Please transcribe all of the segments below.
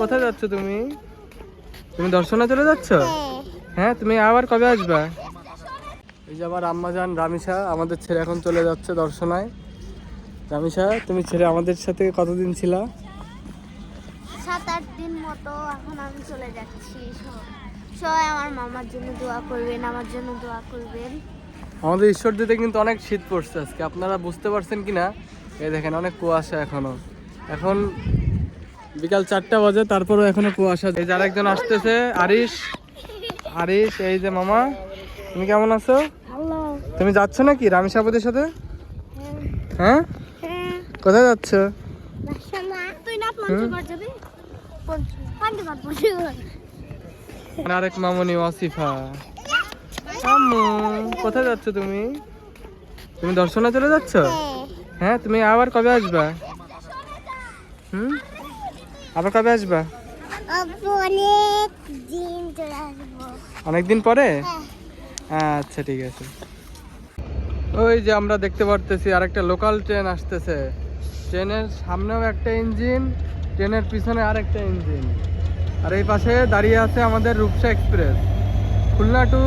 কোথায় যাচ্ছ তুমি? তুমি দর্শনে চলে যাচ্ছ? হ্যাঁ তুমি আবার কবে আসবা? এই যে আমার আম্মাজান রামিসা আমাদের ছেলে এখন চলে যাচ্ছে দর্শনায়। রামিসা তুমি ছেলে আমাদের সাথে কতদিন ছিলা? সাত আট দিন মতো এখন আমি চলে যাচ্ছি। সবাই আমার মামার জন্য দোয়া করবেন আমার জন্য দোয়া করবেন। আমাদের ঈশ্বর দিতে কিন্তু অনেক শীত পড়ছে আজকে। আপনারা বুঝতে পারছেন কি না এই দেখেন অনেক কুয়াশা এখনও। এখন বিকাল চারটা বাজে তারপরও এখনও কুয়াশা। এই যে আরেকজন আসতেছে আরিশ। আরিশ এই যে মামা। তুমি কেমন আছো? তুমি যাচ্ছ নাকি রামিসাপদের সাথে? হ্যাঁ? কোথায় যাচ্ছ? আরেক মামনি ওয়াসিফা। আম্মু কোথায় যাচ্ছ তুমি? তুমি দর্শনে চলে যাচ্ছ? হ্যাঁ তুমি আবার কবে আসবা? হুম? আবার কবে আসবা? অনেক দিন চলে আসব। অনেকদিন পরে? আচ্ছা ঠিক আছে। ওই যে আমরা দেখতে পারতেছি আরেকটা লোকাল ট্রেন আসতেছে। ট্রেনের সামনেও একটা ইঞ্জিন ট্রেনের পিছনে আরেকটা ইঞ্জিন আর এই পাশে দাঁড়িয়ে আছে আমাদের রূপসা এক্সপ্রেস খুলনা টু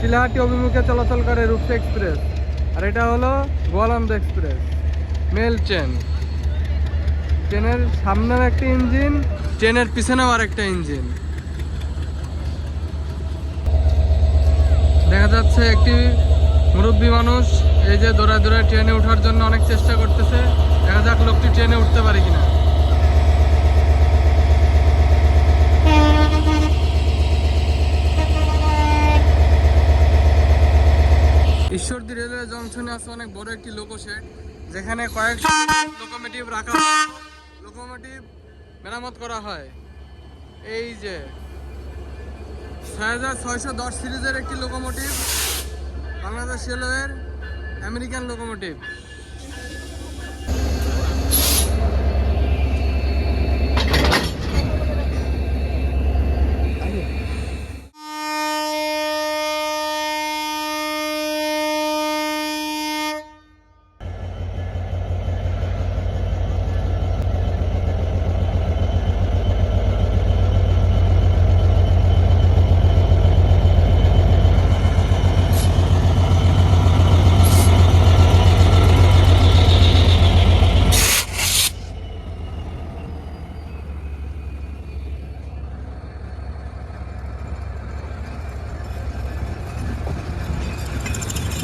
চিলাহাটি অভিমুখে চলাচল করে রূপসা এক্সপ্রেস আর এটা হলো গোয়ালন্দ এক্সপ্রেস মেল ট্রেন ট্রেনের সামনের একটা ইঞ্জিন, ট্রেনের পিছনেও আরেকটা ইঞ্জিন। দেখা যাচ্ছে একটি মুরব্বী মানুষ এই যে দৌড়ায় দৌড়ায় ট্রেনে ওঠার জন্য অনেক চেষ্টা করতেছে। দেখা যাক লোকটি ট্রেনে উঠতে পারে কিনা। ঈশ্বরদী রেলওয়ে জংশনে আছে অনেক বড় একটি লোকো শেড যেখানে কয়েকশো লোকোমেটিভ রাখা লোকোমেটিভ মেরামত করা হয়। এই যে ছয় হাজার ছয়শো দশ সিরিজের একটি লোকোমোটিভ বাংলাদেশ রেলওয়ের আমেরিকান লোকোমোটিভ